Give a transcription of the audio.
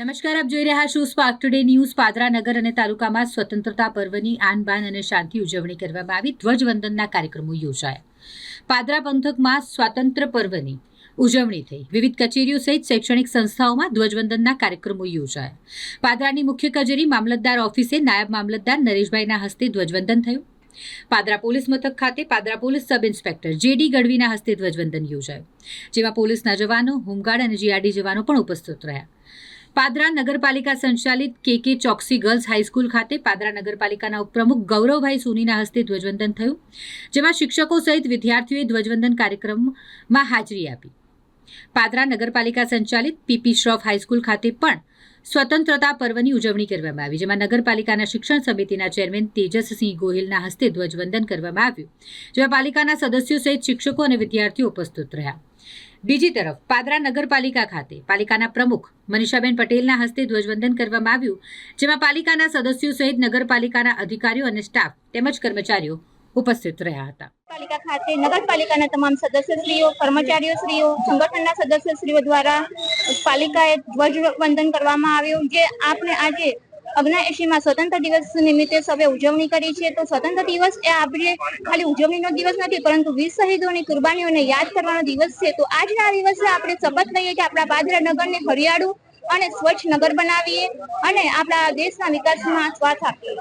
નમસ્કાર, આપ જોઈ રહ્યા છો સ્પાર્ક ટુડે ન્યૂઝ પાદરા નગર અને તાલુકામાં સ્વતંત્રતા પર્વની આનબાન અને શાંતિ ઉજવણી કરવામાં આવી. ધ્વજવંદનના કાર્યક્રમો યોજાયા. પાદરા પંથકમાં સ્વાતંત્ર્ય પર્વની ઉજવણી થઈ. વિવિધ કચેરીઓ સહિત શૈક્ષણિક સંસ્થાઓમાં ધ્વજવંદનના કાર્યક્રમો યોજાયા. પાદરાની મુખ્ય કચેરી મામલતદાર ઓફિસે નાયબ મામલતદાર નરેશભાઈના હસ્તે ધ્વજવંદન થયું. પાદરા પોલીસ મથક ખાતે Padra police sub inspector JD ગઢવીના હસ્તે ધ્વજવંદન યોજાયું. જેમાં પોલીસના જવાનો, હોમગાર્ડ અને જીઆરડી જવાનો પણ ઉપસ્થિત રહ્યા. પાદરા નગરપાલિકા સંચાલિત કે કે ચોકસી ગર્લ્સ હાઈસ્કૂલ ખાતે પાદરા નગરપાલિકાના ઉપપ્રમુખ ગૌરવભાઈ સોનીના હસ્તે ધ્વજવંદન થયું, જેમાં શિક્ષકો સહિત વિદ્યાર્થીઓએ ધ્વજવંદન કાર્યક્રમમાં હાજરી આપી. પાદરા નગરપાલિકા સંચાલિત પીપી શ્રોફ હાઈસ્કૂલ ખાતે પણ સ્વતંત્રતા પર્વની ઉજવણી કરવામાં આવી, જેમાં નગરપાલિકાના શિક્ષણ સમિતિના ચેરમેન તેજસસિંહ ગોહિલના હસ્તે ધ્વજવંદન કરવામાં આવ્યું, જેમાં પાલિકાના સદસ્યો સહિત શિક્ષકો અને વિદ્યાર્થીઓ ઉપસ્થિત રહ્યા. બીજી તરફ, પાદરા નગરપાલિકા ખાતે પાલિકાના પ્રમુખ મનીષાબેન પટેલના હસ્તે ધ્વજવંદન કરવામાં આવ્યું, જેમાં પાલિકાના સદસ્યો સહિત નગરપાલિકાના અધિકારીઓ અને સ્ટાફ તેમજ કર્મચારીઓ ઉપસ્થિત રહ્યા હતા. પાલિકા ખાતે નગરપાલિકાના તમામ સદસ્યશ્રીઓ કર્મચારીઓશ્રીઓ સંગઠનના સદસ્યશ્રીઓ દ્વારા પાલિકાએ ધ્વજવંદન કરવામાં આવ્યું, જે આપણે આજે અગ્નાએશીમાં સ્વતંત્ર દિવસ નિમિત્તે સૌએ ઉજવણી કરી છે. તો સ્વતંત્ર દિવસ એ આપણે ખાલી ઉજવણીનો દિવસ નથી, પરંતુ વીર શહીદોની કુરબાનીઓને યાદ કરવાનો દિવસ છે. તો આજના દિવસે આપણે શપથ લઈએ કે આપણા પાદરા નગરને હરિયાળું અને સ્વચ્છ નગર બનાવીએ અને આપણા દેશના વિકાસમાં સ્વાથ આપીએ.